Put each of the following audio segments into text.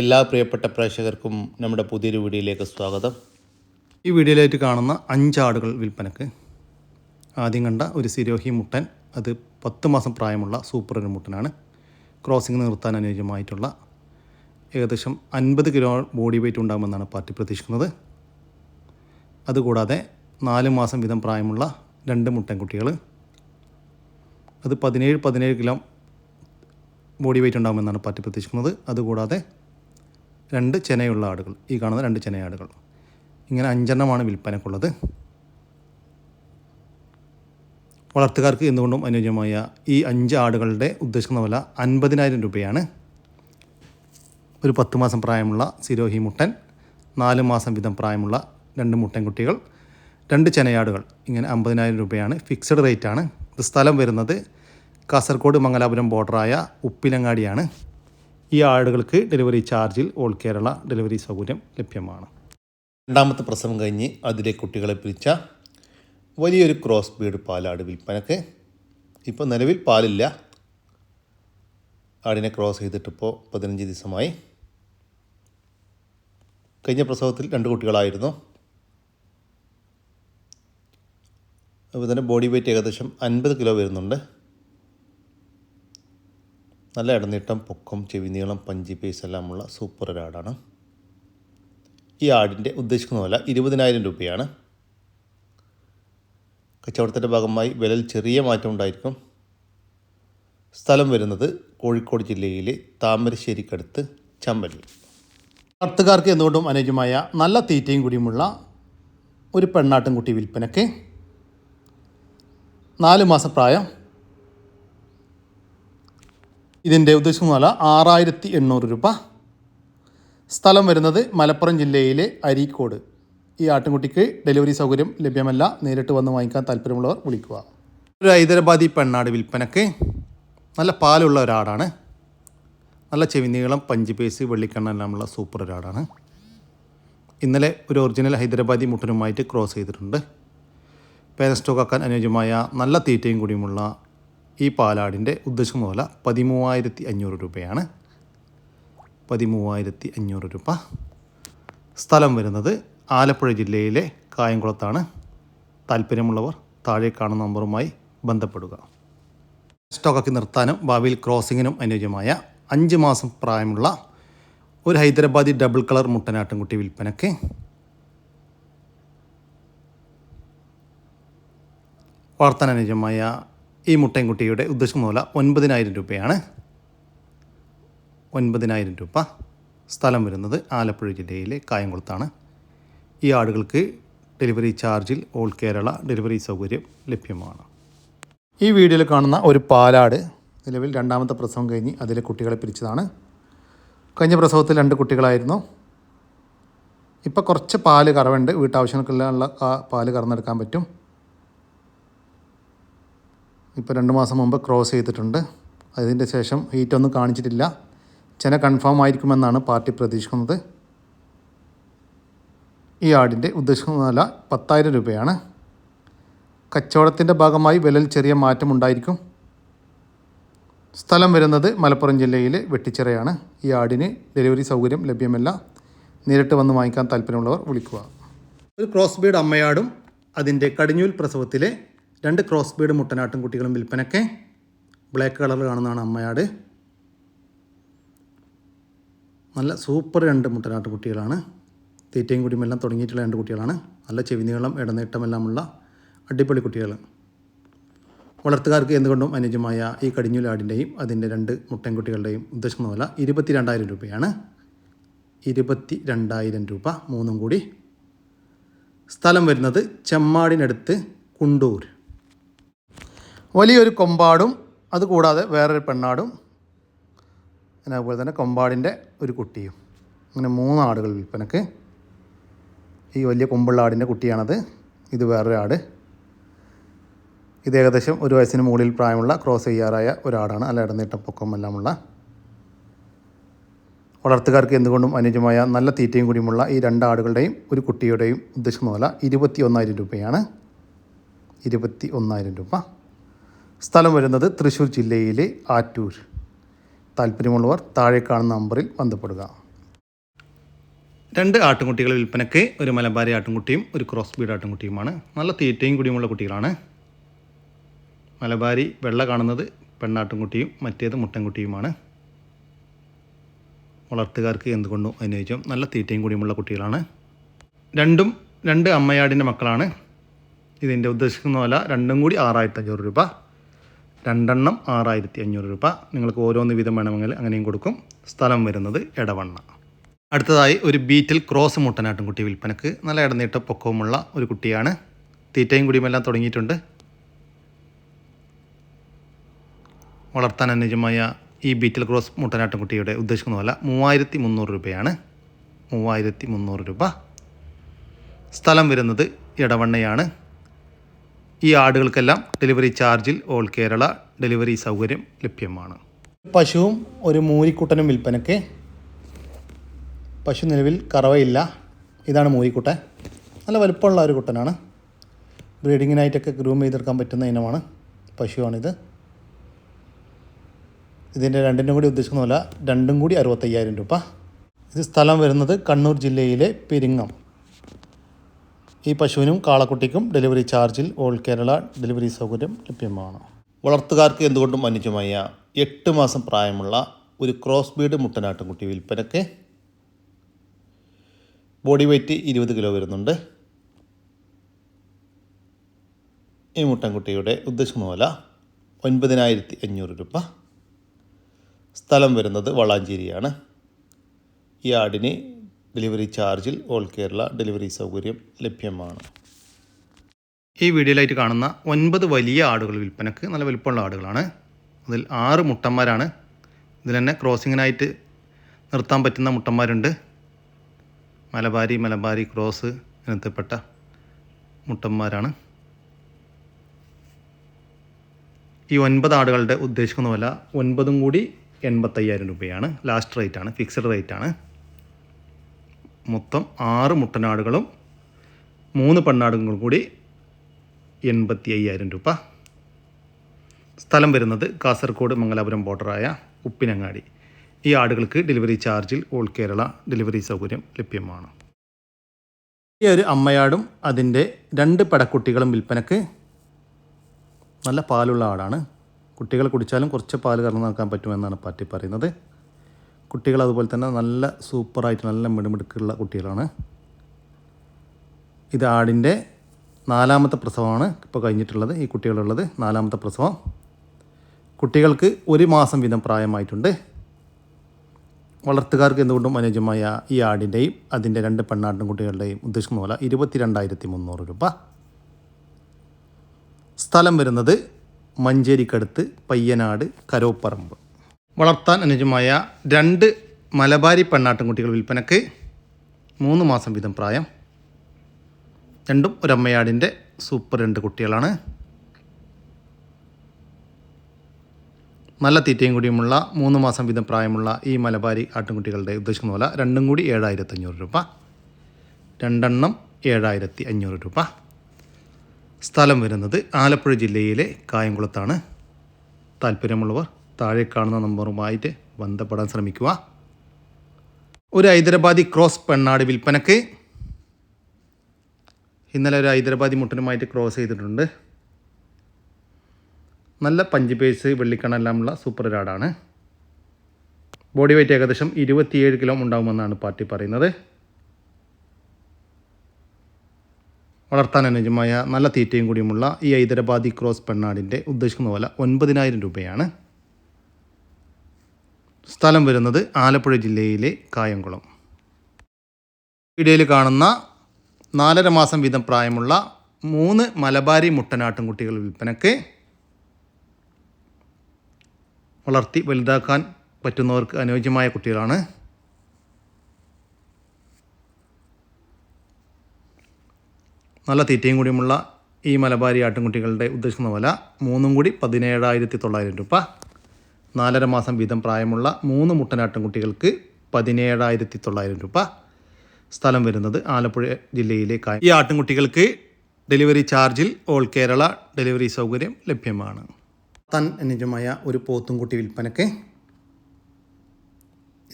എല്ലാ പ്രിയപ്പെട്ട പ്രേക്ഷകർക്കും നമ്മുടെ പുതിയൊരു വീഡിയോയിലേക്ക് സ്വാഗതം. ഈ വീഡിയോയിലായിട്ട് കാണുന്ന അഞ്ചാടുകൾ വിൽപ്പനക്ക്. ആദ്യം കണ്ട ഒരു സിരോഹി മുട്ടൻ അത് പത്ത് മാസം പ്രായമുള്ള സൂപ്പർ മുട്ടനാണ്. ക്രോസിംഗ് നിർത്താൻ അനുയോജ്യമായിട്ടുള്ള ഏകദേശം അൻപത് കിലോ ബോഡി വെയിറ്റ് ഉണ്ടാകുമെന്നാണ് പാർട്ടി പ്രതീക്ഷിക്കുന്നത്. അതുകൂടാതെ നാല് മാസം വീതം പ്രായമുള്ള രണ്ട് മുട്ടൻകുട്ടികൾ. അത് പതിനേഴ് പതിനേഴ് കിലോ ബോഡി വെയിറ്റ് ഉണ്ടാകുമെന്നാണ് പാർട്ടി പ്രതീക്ഷിക്കുന്നത്. അതുകൂടാതെ രണ്ട് ചെനയുള്ള ആടുകൾ. ഈ കാണുന്ന രണ്ട് ചെനയാടുകൾ ഇങ്ങനെ അഞ്ചെണ്ണമാണ് വിൽപ്പനക്കുള്ളത്. വളർത്തുകാർക്ക് എന്തുകൊണ്ടും അനുയോജ്യമായ ഈ അഞ്ച് ആടുകളുടെ ഉദ്ദേശിക്കുന്ന വില അൻപതിനായിരം രൂപയാണ്. ഒരു പത്ത് മാസം പ്രായമുള്ള സിരോഹി മുട്ടൻ നാല് മാസം വീതം പ്രായമുള്ള രണ്ട് മുട്ടൻകുട്ടികൾ രണ്ട് ചെനയാടുകൾ. ഇങ്ങനെ അമ്പതിനായിരം രൂപയാണ് ഫിക്സഡ് റേറ്റാണ് ഇത് സ്ഥലം വരുന്നത് കാസർഗോഡ് മംഗലാപുരം ബോർഡറായ ഉപ്പിലങ്ങാടിയാണ് ഈ ആളുകൾക്ക് ഡെലിവറി ചാർജിൽ ഓൾ കേരള ഡെലിവറി സൗകര്യം ലഭ്യമാണ്. രണ്ടാമത്തെ പ്രസവം കഴിഞ്ഞ് അതിലെ കുട്ടികളെ പിരിച്ച വലിയൊരു ക്രോസ് ബീഡ് പാലാട് വിൽപ്പനക്ക് ഇപ്പോൾ നിലവിൽ പാലില്ല. ആടിനെ ക്രോസ് ചെയ്തിട്ടിപ്പോൾ പതിനഞ്ച് ദിവസമായി. കഴിഞ്ഞ പ്രസവത്തിൽ രണ്ട് കുട്ടികളായിരുന്നു. അതുപോലെ തന്നെ ബോഡി വെയ്റ്റ് ഏകദേശം അൻപത് കിലോ വരുന്നുണ്ട്. നല്ല ഇടനീട്ടം പൊക്കം ചെവി നീളം പഞ്ചി പേസ് എല്ലാമുള്ള സൂപ്പർ ആടാണ്. ഈ ആടിന്റെ ഉദ്ദേശിക്കുന്ന വില ഇരുപതിനായിരം രൂപയാണ്. കച്ചവടത്തിന്റെ ഭാഗമായി വിലയിൽ ചെറിയ മാറ്റം ഉണ്ടായിരിക്കും. സ്ഥലം വരുന്നത് കോഴിക്കോട് ജില്ലയിലെ താമരശ്ശേരിക്കടുത്ത് ചമ്പല്ലി വളർത്തുകാർക്ക് എന്തുകൊണ്ടും അനുയോജ്യമായ നല്ല തീറ്റയും കൂടിയുമുള്ള ഒരു പെണ്ണാട്ടിൻകുട്ടി വിൽപ്പനയ്ക്ക് നാല് മാസം പ്രായം. ഇതിന്റെ ഉദ്ദേശിക്കുന്ന വില ആറായിരത്തി എണ്ണൂറ് രൂപ. സ്ഥലം വരുന്നത് മലപ്പുറം ജില്ലയിലെ അരീക്കോട്. ഈ ആട്ടിൻകുട്ടിക്ക് ഡെലിവറി സൗകര്യം ലഭ്യമല്ല. നേരിട്ട് വന്ന് വാങ്ങിക്കാൻ താല്പര്യമുള്ളവർ വിളിക്കുക. ഒരു ഹൈദരാബാദി പെണ്ണാട് വിൽപ്പനക്ക് നല്ല പാലുള്ള ഒരാടാണ്. നല്ല ചെവിനീളം പഞ്ച് പേസ് വെള്ളിക്കണ്ണെല്ലാമുള്ള സൂപ്പർ ഒരാടാണ്. ഇന്നലെ ഒരു ഒറിജിനൽ ഹൈദരാബാദി മുട്ടനുമായിട്ട് ക്രോസ് ചെയ്തിട്ടുണ്ട്. പേര സ്റ്റോക്കാക്കാൻ അനുയോജ്യമായ നല്ല തീറ്റയും കൂടിയുമുള്ള ഈ പാലാടിന്റെ ഉദ്ദേശിക്കുന്ന പോലെ പതിമൂവായിരത്തി അഞ്ഞൂറ് രൂപയാണ്. പതിമൂവായിരത്തി അഞ്ഞൂറ് രൂപ. സ്ഥലം വരുന്നത് ആലപ്പുഴ ജില്ലയിലെ കായംകുളത്താണ്. താല്പര്യമുള്ളവർ താഴെ കാണുന്ന നമ്പറുമായി ബന്ധപ്പെടുക. സ്റ്റോക്കാക്കി നിർത്താനും ഭാവിയിൽ ക്രോസിങ്ങിനും അനുയോജ്യമായ അഞ്ച് മാസം പ്രായമുള്ള ഒരു ഹൈദരാബാദി ഡബിൾ കളർ മുട്ടനാട്ടിൻകുട്ടി വിൽപ്പനയ്ക്ക് വളർത്താൻ അനുയോജ്യമായ ഈ മുട്ടൻകുട്ടിയുടെ ഉദ്ദേശിക്കുന്ന വില ഒൻപതിനായിരം രൂപയാണ്. ഒൻപതിനായിരം രൂപ സ്ഥലം വരുന്നത് ആലപ്പുഴ ജില്ലയിലെ കായംകുളത്താണ്. ഈ ആടുകൾക്ക് ഡെലിവറി ചാർജിൽ ഓൾ കേരള ഡെലിവറി സൗകര്യം ലഭ്യമാണ്. ഈ വീഡിയോയിൽ കാണുന്ന ഒരു പാലാട് നിലവിൽ രണ്ടാമത്തെ പ്രസവം കഴിഞ്ഞ് അതിലെ കുട്ടികളെ പിരിച്ചതാണ്. കഴിഞ്ഞ പ്രസവത്തിൽ രണ്ട് കുട്ടികളായിരുന്നു. ഇപ്പോൾ കുറച്ച് പാൽ കറവുണ്ട്. വീട്ടാവശ്യങ്ങൾക്കുള്ള ഉള്ള പാൽ കറന്നെടുക്കാൻ പറ്റും. ഇപ്പോൾ രണ്ട് മാസം മുമ്പ് ക്രോസ് ചെയ്തിട്ടുണ്ട്. അതിന്റെ ശേഷം ഹീറ്റൊന്നും കാണിച്ചിട്ടില്ല. ചെന കൺഫേം ആയിരിക്കുമെന്നാണ് പാർട്ടി പ്രതീക്ഷിക്കുന്നത്. ഈ ആടിന്റെ ഉദ്ദേശിക്കുന്ന വില പത്തായിരം രൂപയാണ്. കച്ചവടത്തിന്റെ ഭാഗമായി വിലയിൽ ചെറിയ മാറ്റം ഉണ്ടായിരിക്കും. സ്ഥലം വരുന്നത് മലപ്പുറം ജില്ലയിലെ വെട്ടിച്ചിറയാണ്. ഈ ആടിന് ഡെലിവറി സൗകര്യം ലഭ്യമല്ല. നേരിട്ട് വന്ന് വാങ്ങിക്കാൻ താല്പര്യമുള്ളവർ വിളിക്കുക. ഒരു ക്രോസ് ബീഡ് അമ്മയാടും അതിന്റെ കടിഞ്ഞൂൽ പ്രസവത്തിലെ രണ്ട് ക്രോസ് ബീഡ് മുട്ടനാട്ടും കുട്ടികളും വിൽപ്പനയ്ക്ക് ബ്ലാക്ക് കളർ കാണുന്നതാണ് അമ്മയാട്. നല്ല സൂപ്പർ രണ്ട് മുട്ടനാട്ട് കുട്ടികളാണ്. തീറ്റയും കുടിയുമെല്ലാം തുടങ്ങിയിട്ടുള്ള രണ്ട് കുട്ടികളാണ്. നല്ല ചെവിനീളം ഇടനീട്ടമെല്ലാമുള്ള അടിപൊളി കുട്ടികൾ വളർത്തുകാർക്ക് എന്തുകൊണ്ടും അനുജമായ ഈ കടിഞ്ഞൂലാടിന്റെയും അതിന്റെ രണ്ട് മുട്ടൻകുട്ടികളുടെയും ഉദ്ദേശം വില ഇരുപത്തി രണ്ടായിരം രൂപയാണ്. ഇരുപത്തി രണ്ടായിരം രൂപ മൂന്നും കൂടി. സ്ഥലം വരുന്നത് ചെമ്മാടിനടുത്ത് കുണ്ടൂർ. വലിയൊരു കൊമ്പാടും അതുകൂടാതെ വേറൊരു പെണ്ണാടും പിന്നെ അതുപോലെ തന്നെ കൊമ്പാടിന്റെ ഒരു കുട്ടിയും. അങ്ങനെ മൂന്ന് ആടുകൾ വിൽപ്പനക്ക്. ഈ വലിയ കൊമ്പുള്ള ആടിന്റെ കുട്ടിയാണത്. ഇത് വേറൊരു ആട്. ഇത് ഏകദേശം ഒരു വയസ്സിന് മുകളിൽ പ്രായമുള്ള ക്രോസ് ചെയ്യാറായ ഒരാടാണ്. അല്ല ഇടനീട്ട പൊക്കം എല്ലാമുള്ള. വളർത്തുകാർക്ക് എന്തുകൊണ്ടും അനുയോജ്യമായ നല്ല തീറ്റയും കൂടിയുമുള്ള ഈ രണ്ട് ആടുകളുടെയും ഒരു കുട്ടിയുടെയും ഉദ്ദേശം മുതല ഇരുപത്തി ഒന്നായിരം രൂപയാണ്. ഇരുപത്തി ഒന്നായിരം രൂപ. സ്ഥലം വരുന്നത് തൃശ്ശൂർ ജില്ലയിലെ ആറ്റൂർ. താല്പര്യമുള്ളവർ താഴെ കാണുന്ന നമ്പറിൽ ബന്ധപ്പെടുക. രണ്ട് ആട്ടുംകുട്ടികളെ വിൽപ്പനയ്ക്ക് ഒരു മലബാരി ആട്ടുംകുട്ടിയും ഒരു ക്രോസ് ബീഡ് ആട്ടുംകുട്ടിയുമാണ്. നല്ല തീറ്റയും കുടിയുമുള്ള കുട്ടികളാണ്. മലബാരി വെള്ള കാണുന്നത് പെണ്ണാട്ടുംകുട്ടിയും മറ്റേത് മുട്ടൻകുട്ടിയുമാണ്. വളർത്തുകാർക്ക് എന്തുകൊണ്ടും അനുയോജ്യം നല്ല തീറ്റയും കുടിയുമുള്ള കുട്ടികളാണ്. രണ്ടും രണ്ട് അമ്മയാടിന്റെ മക്കളാണ്. ഇതിന്റെ ഉദ്ദേശിക്കുന്ന പോലെ രണ്ടും കൂടി ആറായിരത്തഞ്ഞൂറ് രൂപ. രണ്ടെണ്ണം ആറായിരത്തി അഞ്ഞൂറ് രൂപ. നിങ്ങൾക്ക് ഓരോന്ന് വീതം വേണമെങ്കിൽ അങ്ങനെയും കൊടുക്കും. സ്ഥലം വരുന്നത് എടവണ്ണ. അടുത്തതായി ഒരു ബീറ്റിൽ ക്രോസ് മുട്ടനാട്ടും കുട്ടി വിൽപ്പനക്ക്. നല്ല ഇടനീട്ട പൊക്കവുമുള്ള ഒരു കുട്ടിയാണ്. തീറ്റയും കുടിയുമെല്ലാം തുടങ്ങിയിട്ടുണ്ട്. വളർത്താൻ അനുജമായ ഈ ബീറ്റിൽ ക്രോസ് മുട്ടനാട്ടും കുട്ടിയുടെ ഉദ്ദേശിക്കുന്ന പോലെ മൂവായിരത്തി മുന്നൂറ് രൂപയാണ്. മൂവായിരത്തി മുന്നൂറ് രൂപ. സ്ഥലം വരുന്നത് ഇടവണ്ണയാണ് ഈ ആടുകൾക്കെല്ലാം ഡെലിവറി ചാർജിൽ ഓൾ കേരള ഡെലിവറി സൗകര്യം ലഭ്യമാണ്. പശുവും ഒരു മൂരിക്കുട്ടനും വിൽപ്പനയ്ക്ക്. പശു നിലവിൽ കറവയില്ല. ഇതാണ് മൂരിക്കുട്ടൻ. നല്ല വലുപ്പമുള്ള ഒരു കുട്ടനാണ്. ബ്രീഡിങ്ങിനായിട്ടൊക്കെ ഗ്രൂം ചെയ്തെടുക്കാൻ പറ്റുന്ന ഇനമാണ് പശുവാണിത്. ഇതിന്റെ രണ്ടിനും കൂടി ഉദ്ദേശിക്കുന്ന രണ്ടും കൂടി അറുപത്തയ്യായിരം രൂപ. ഇത് സ്ഥലം വരുന്നത് കണ്ണൂർ ജില്ലയിലെ പെരിങ്ങം. ഈ പശുവിനും കാളക്കുട്ടിക്കും ഡെലിവറി ചാർജിൽ ഓൾ കേരള ഡെലിവറി സൗകര്യം ലഭ്യമാണ്. വളർത്തുകാർക്ക് എന്തുകൊണ്ടും അനുജമായ എട്ട് മാസം പ്രായമുള്ള ഒരു ക്രോസ് ബീഡ് മുട്ടനാട്ടുംകുട്ടി വിൽപ്പനയ്ക്ക് ബോഡി വെയ്റ്റ് ഇരുപത് കിലോ വരുന്നുണ്ട്. ഈ മുട്ടൻകുട്ടിയുടെ ഉദ്ദേശിക്കുന്ന വില ഒൻപതിനായിരത്തി അഞ്ഞൂറ് രൂപ. സ്ഥലം വരുന്നത് വളാഞ്ചേരിയാണ്. ഈ ആടിന് ഡെലിവറി ചാർജിൽ ഓൾ കേരള ഡെലിവറി സൗകര്യം ലഭ്യമാണ്. ഈ വീഡിയോയിലായിട്ട് കാണുന്ന ഒൻപത് വലിയ ആടുകൾ വിൽപ്പനക്ക് നല്ല വലുപ്പമുള്ള ആടുകളാണ്. അതിൽ ആറ് മുട്ടന്മാരാണ്. ഇതിൽ തന്നെ ക്രോസിങ്ങിനായിട്ട് നിർത്താൻ പറ്റുന്ന മുട്ടന്മാരുണ്ട്. മലബാരി മലബാരി ക്രോസ് ഇനത്തിൽപ്പെട്ട മുട്ടന്മാരാണ്. ഈ ഒൻപത് ആടുകളുടെ ഉദ്ദേശിക്കുന്ന വില ഒൻപതും കൂടി എൺപത്തയ്യായിരം രൂപയാണ്. ലാസ്റ്റ് റേറ്റാണ് ഫിക്സഡ് റേറ്റാണ്. മൊത്തം ആറ് മുട്ടനാടുകളും മൂന്ന് പെണ്ണാടുകളും കൂടി എൺപത്തി അയ്യായിരം രൂപ. സ്ഥലം വരുന്നത് കാസർഗോഡ് മംഗലാപുരം ബോർഡറായ ഉപ്പിനങ്ങാടി. ഈ ആടുകൾക്ക് ഡെലിവറി ചാർജിൽ ഓൾ കേരള ഡെലിവറി സൗകര്യം ലഭ്യമാണ്. ഈ ഒരു അമ്മയാടും അതിന്റെ രണ്ട് പടക്കുട്ടികളും വിൽപ്പനക്ക് നല്ല പാലുള്ള ആടാണ്. കുട്ടികൾ കുടിച്ചാലും കുറച്ച് പാൽ കറന്നു പറ്റുമെന്നാണ് പാറ്റി പറയുന്നത്. കുട്ടികൾ അതുപോലെ തന്നെ നല്ല സൂപ്പറായിട്ട് നല്ല മിടുമിടുക്കുള്ള കുട്ടികളാണ്. ഇത് ആടിന്റെ നാലാമത്തെ പ്രസവമാണ്. ഇപ്പോൾ കഴിഞ്ഞിട്ടുള്ളത്. ഈ കുട്ടികളുള്ളത് നാലാമത്തെ പ്രസവം. കുട്ടികൾക്ക് ഒരു മാസം വീതം പ്രായമായിട്ടുണ്ട്. വളർത്തുകാർക്ക് എന്തുകൊണ്ടും അനുയോജ്യമായ ഈ ആടിന്റെയും അതിന്റെ രണ്ട് പെണ്ണാട്ടിൻ കുട്ടികളുടെയും ഉദ്ദേശിക്കുന്ന പോലെ ഇരുപത്തി രണ്ടായിരത്തി മുന്നൂറ് രൂപ. സ്ഥലം വരുന്നത് മഞ്ചേരിക്കടുത്ത് പയ്യനാട് കരോപ്പറമ്പ്. വളർത്താൻ അനുജമായ രണ്ട് മലബാരി പെണ്ണാട്ടിൻകുട്ടികൾ വിൽപ്പനക്ക് മൂന്ന് മാസം വീതം പ്രായം. രണ്ടും ഒരമ്മയാടിന്റെ സൂപ്പർ രണ്ട് കുട്ടികളാണ്. നല്ല തീറ്റയും കൂടിയുമുള്ള മൂന്ന് മാസം വീതം പ്രായമുള്ള ഈ മലബാരി ആട്ടിൻകുട്ടികളുടെ ഉദ്ദേശിക്കുന്ന പോലെ രണ്ടും കൂടി ഏഴായിരത്തി അഞ്ഞൂറ് രൂപ. രണ്ടെണ്ണം ഏഴായിരത്തി അഞ്ഞൂറ് രൂപ. സ്ഥലം വരുന്നത് ആലപ്പുഴ ജില്ലയിലെ കായംകുളത്താണ്. താല്പര്യമുള്ളവർ താഴെ കാണുന്ന നമ്പറുമായിട്ട് ബന്ധപ്പെടാൻ ശ്രമിക്കുക. ഒരു ഹൈദരാബാദി ക്രോസ് പെണ്ണാട് വിൽപ്പനക്ക് ഇന്നലെ ഒരു ഹൈദരാബാദി മുട്ടനുമായിട്ട് ക്രോസ് ചെയ്തിട്ടുണ്ട്. നല്ല പഞ്ച് പേസ് വെള്ളിക്കണെല്ലാമുള്ള സൂപ്പർ രാഡാണ് ബോഡി വെയിറ്റ് ഏകദേശം ഇരുപത്തിയേഴ് കിലോ ഉണ്ടാകുമെന്നാണ് പാർട്ടി പറയുന്നത്. വളർത്താൻ അനുജമായ നല്ല തീറ്റയും കൂടിയുമുള്ള ഈ ഹൈദരാബാദി ക്രോസ് പെണ്ണാടിന്റെ ഉദ്ദേശിക്കുന്ന പോലെ ഒൻപതിനായിരം രൂപയാണ്. സ്ഥലം വരുന്നത് ആലപ്പുഴ ജില്ലയിലെ കായംകുളം. വീഡിയോയിൽ കാണുന്ന നാലര മാസം വീതം പ്രായമുള്ള മൂന്ന് മലബാരി മുട്ടനാട്ടും കുട്ടികൾ വിൽപ്പനക്ക് വളർത്തി വലുതാക്കാൻ പറ്റുന്നവർക്ക് അനുയോജ്യമായ കുട്ടികളാണ്. നല്ല തീറ്റയും കൂടിയുമുള്ള ഈ മലബാരി ആട്ടിൻകുട്ടികളുടെ ഉദ്ദേശിക്കുന്ന വില മൂന്നും കൂടി പതിനേഴായിരത്തി തൊള്ളായിരം രൂപ. നാലര മാസം വീതം പ്രായമുള്ള മൂന്ന് മുട്ടനാട്ടിൻകുട്ടികൾക്ക് പതിനേഴായിരത്തി തൊള്ളായിരം രൂപ സ്ഥലം വരുന്നത് ആലപ്പുഴ ജില്ലയിലെ ഈ ആട്ടിൻകുട്ടികൾക്ക് ഡെലിവറി ചാർജിൽ ഓൾ കേരള ഡെലിവറി സൗകര്യം ലഭ്യമാണ്. തൻ അനുജമായ ഒരു പോത്തുംകുട്ടി വിൽപ്പനയ്ക്ക്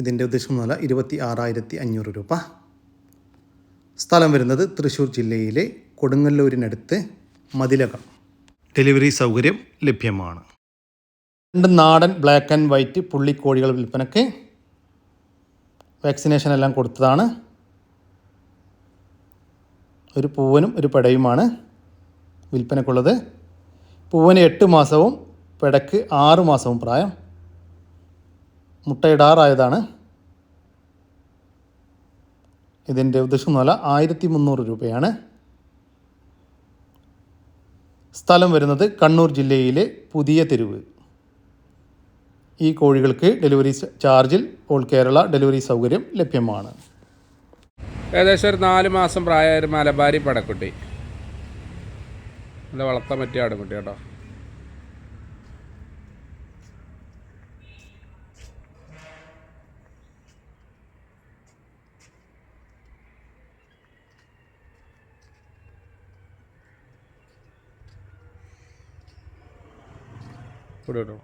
ഇതിന്റെ ഉദ്ദേശം വില ഇരുപത്തി ആറായിരത്തി അഞ്ഞൂറ് രൂപ. സ്ഥലം വരുന്നത് തൃശ്ശൂർ ജില്ലയിലെ കൊടുങ്ങല്ലൂരിനടുത്ത് മതിലകം. ഡെലിവറി സൗകര്യം ലഭ്യമാണ്. രണ്ട് നാടൻ ബ്ലാക്ക് ആൻഡ് വൈറ്റ് പുള്ളിക്കോഴികൾ വിൽപ്പനയ്ക്ക് വാക്സിനേഷൻ എല്ലാം കൊടുത്തതാണ്. ഒരു പൂവനും ഒരു പെടയുമാണ് വിൽപ്പനക്കുള്ളത്. പൂവന് എട്ട് മാസവും പെടയ്ക്ക് ആറ് മാസവും പ്രായം. മുട്ടയിടാറായതാണ് ഇതിന്റെ ഉദ്ദേശം നല്ല ആയിരത്തി മുന്നൂറ് രൂപയാണ്. സ്ഥലം വരുന്നത് കണ്ണൂർ ജില്ലയിലെ പുതിയ തെരുവ്. ഈ കോഴികൾക്ക് ഡെലിവറി ചാർജിൽ ഓൾ കേരള ഡെലിവറി സൗകര്യം ലഭ്യമാണ്. ഏകദേശം ഒരു നാല് മാസം പ്രായമായ ഒരു മലബാരി പടക്കുട്ടി. നല്ല വളർത്താൻ പറ്റിയ ആടുകുട്ടി കേട്ടോ. ഇവിടെ കേട്ടോ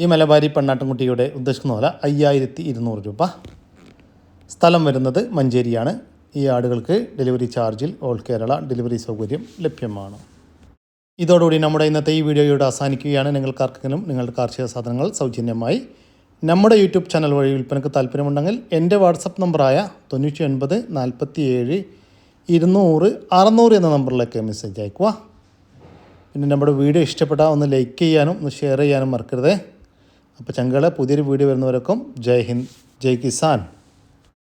ഈ മലബാരി പെണ്ണാട്ടുംകുട്ടിയുടെ ഉദ്ദേശിക്കുന്ന വില അയ്യായിരത്തി ഇരുന്നൂറ് രൂപ. സ്ഥലം വരുന്നത് മഞ്ചേരിയാണ്. ഈ ആടുകൾക്ക് ഡെലിവറി ചാർജിൽ ഓൾ കേരള ഡെലിവറി സൗകര്യം ലഭ്യമാണ്. ഇതോടുകൂടി നമ്മുടെ ഇന്നത്തെ ഈ വീഡിയോയോട് അവസാനിക്കുകയാണ്. നിങ്ങൾക്കാർക്കെങ്കിലും നിങ്ങളുടെ കാർഷിക സാധനങ്ങൾ സൗജന്യമായി നമ്മുടെ യൂട്യൂബ് ചാനൽ വഴി വിൽപ്പനക്ക് താല്പര്യമുണ്ടെങ്കിൽ എന്റെ വാട്സപ്പ് നമ്പറായ തൊണ്ണൂറ്റി ഒൻപത് നാൽപ്പത്തി ഏഴ് ഇരുന്നൂറ് അറുന്നൂറ് എന്ന നമ്പറിലേക്ക് മെസ്സേജ് അയക്കുക പിന്നെ നമ്മുടെ വീഡിയോ ഇഷ്ടപ്പെട്ടാൽ ഒന്ന് ലൈക്ക് ചെയ്യാനും ഒന്ന് ഷെയർ ചെയ്യാനും മറക്കരുത്. അപ്പോൾ ചങ്കളെ പുതിയൊരു വീഡിയോ വരുന്നവരൊക്കെ ജയ് ഹിന്ദ് ജയ് കിസാൻ.